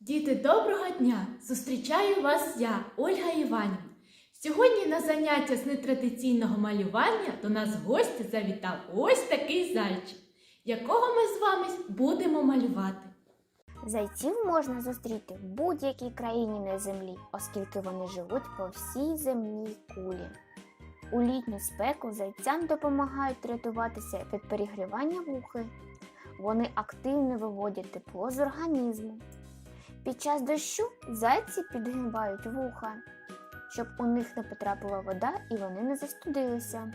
Діти, доброго дня! Зустрічаю вас я, Ольга Іванівна. Сьогодні на заняття з нетрадиційного малювання до нас в гості завітав ось такий зайчик, якого ми з вами будемо малювати. Зайців можна зустріти в будь-якій країні на землі, оскільки вони живуть по всій земній кулі. У літню спеку зайцям допомагають рятуватися від перегрівання вухи. Вони активно виводять тепло з організму. Під час дощу зайці підгибають вуха, щоб у них не потрапила вода і вони не застудилися.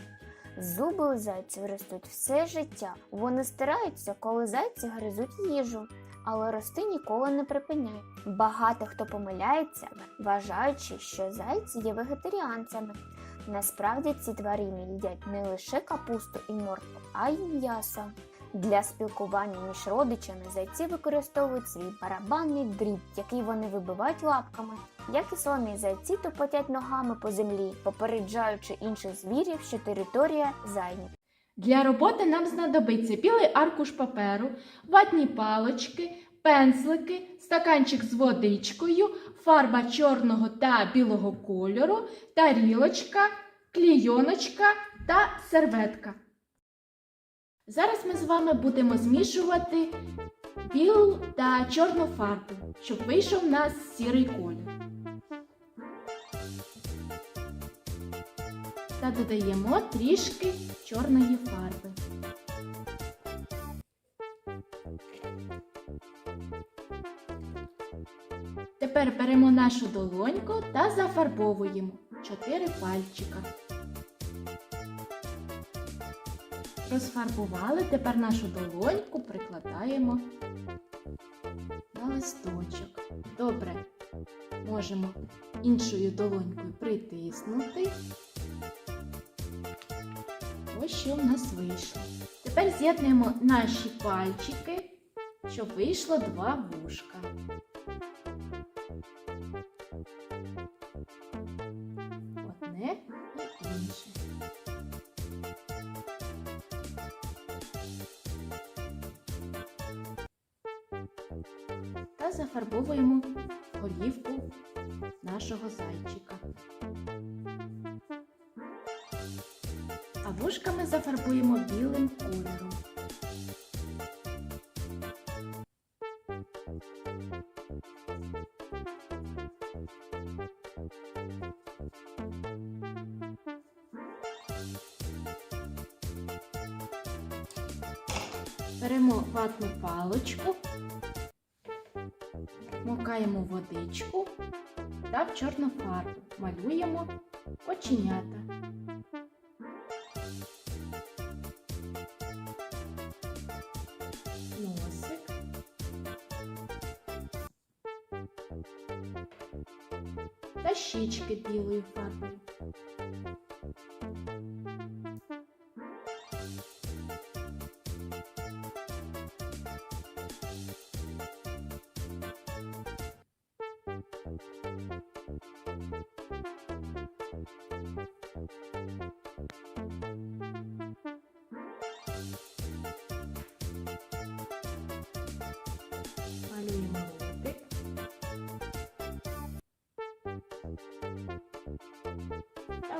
Зуби у зайців ростуть все життя. Вони стираються, коли зайці гризуть їжу але рости ніколи не припиняють. Багато хто помиляється, вважаючи, що зайці є вегетаріанцями. Насправді ці тварини їдять не лише капусту і моркву, а й м'ясо. Для спілкування між родичами зайці використовують свій барабанний дріб, який вони вибивають лапками. Як і слони, зайці тупотять ногами по землі, попереджаючи інших звірів, що територія зайнята. Для роботи нам знадобиться білий аркуш паперу, ватні палочки, пензлики, стаканчик з водичкою, фарба чорного та білого кольору, тарілочка, клійоночка та серветка. Зараз ми з вами будемо змішувати білу та чорну фарбу, щоб вийшов у нас сірий колір. Додаємо трішки чорної фарби. Тепер беремо нашу долоньку та зафарбовуємо 4 пальчика. Розфарбували, тепер нашу долоньку прикладаємо на листочок. Добре, можемо іншою долонькою притиснути. Ось що в нас вийшло. Тепер з'єднуємо наші пальчики, щоб вийшло два вушка. Одне і інше. Та зафарбовуємо голівку нашого зайчика. А вушка ми зафарбуємо білим кольором. Беремо ватну палочку, мокаємо водичку та в чорну фарбу малюємо оченята. Та щічки білої фарбою.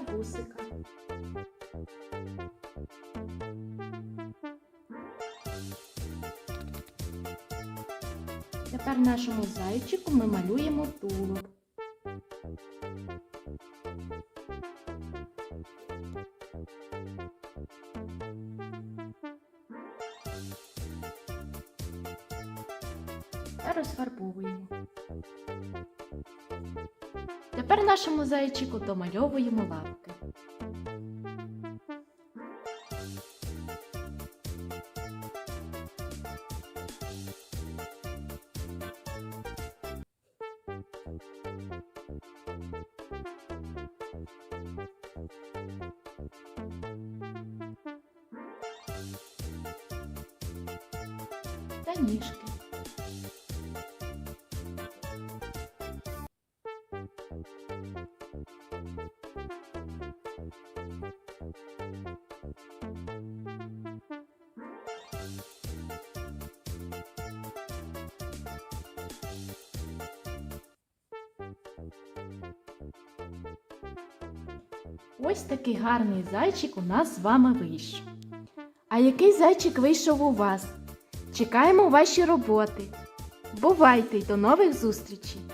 Та. Тепер нашому зайчику ми малюємо тулуб. та розфарбовуємо. Тепер нашому зайчику домальовуємо лапки. Та ніжки. Ось такий гарний зайчик у нас з вами вийшов. А який зайчик вийшов у вас? Чекаємо ваші роботи. Бувайте й до нових зустрічей!